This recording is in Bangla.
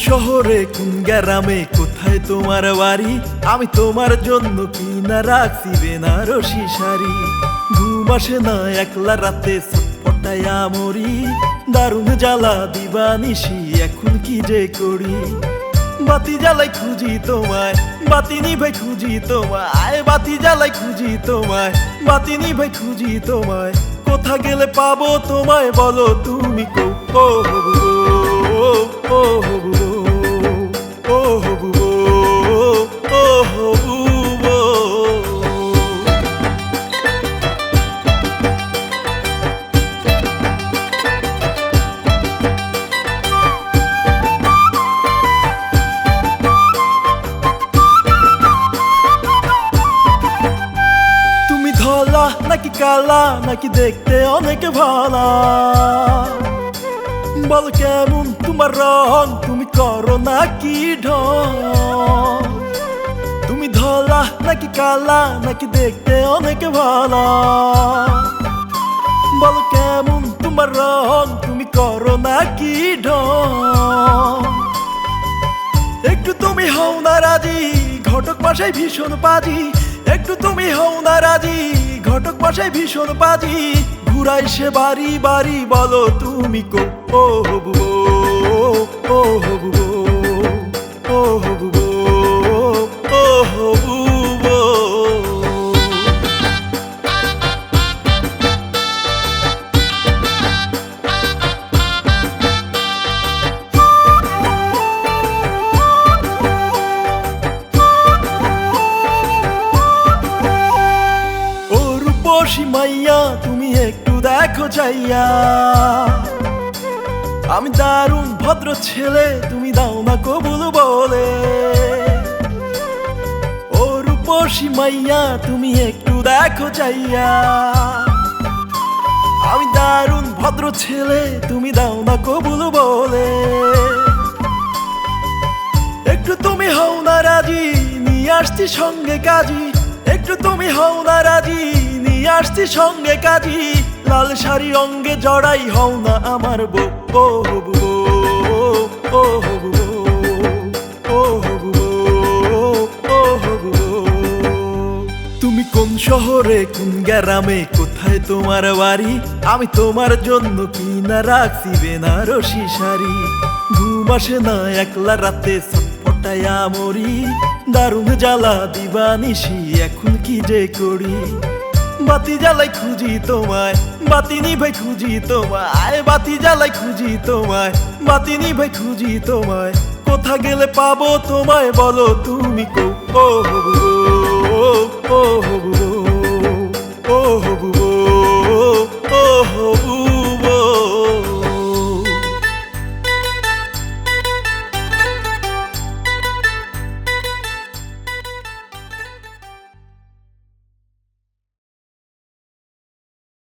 শহরে কোন গ্রামে কোথায় তোমার বাড়ি আমি তোমার জন্য কিনা রাখছি বেনারসি শাড়ি ঘুম না একলা রাতে ফটাইয়া মরি দারুণ জ্বালা দিবানিসি এখন কি যে করি বাতি জ্বালাই খুঁজি তোমায় বাতি নিভাই খুঁজি তোমায় বাতি জ্বালাই খুঁজি তোমায় বাতি নিভাই খুঁজি তোমায় কোথা গেলে পাবো তোমায় বলো তুমি কো ও ও গো, ও নাকি কালা, নাকি দেখতে অনেক ভালা। বল কেমন তোমার রং, তুমি করো নাকি তুমি ধলা, নাকি কালা, নাকি দেখতে অনেক ভালা। বল কেমন তোমার রং, তুমি করো নাকি একটু তুমি হও না রাজি, ঘটক বাসায় ভীষণ পাজি একটু তুমি হও না রাজি, ঘটক বাসায় ভীষণ পাজি ঘুরাই সে বাড়ি বাড়ি বলো তুমি কো ও রূপসী মাইয়া, তুমি একটু দেখো চাইয়া। আমি দারুণ ভদ্র ছেলে, তুমি দাও না কবুল বলে। ও রূপসী মাইয়া, তুমি একটু দেখো চাইয়া। আমি দারুণ ভদ্র ছেলে, তুমি দাও না কবুল বলে। একটু তুমি হও না রাজি, নিয়ে আসছি সঙ্গে কাজী। একটু তুমি হও না রাজি আসছি সঙ্গে কাজী। লাল শাড়ি অঙ্গে জড়াই হও না আমার বউ। ও হবু ও হবু ও হবু ও হবু তুমি কোন শহরে, কোন গ্রামে, কোথায় তোমার বাড়ি? আমি তোমার জন্য কি কিনা রাখছি বেনারসি শাড়ি। ঘুম আসে না একলা রাতে ফটাইয়া মরি। দারুণ জ্বালা দিবানিসি এখন কি যে করি? বাতি জ্বালাই খুঁজি তোমায়, বাতি নিভাই খুঁজি তোমায়, বাতি জ্বালাই খুঁজি তোমায়, বাতি নিভাই খুঁজি তোমায়। কোথা গেলে পাবো তোমায় বলো তুমি কো ও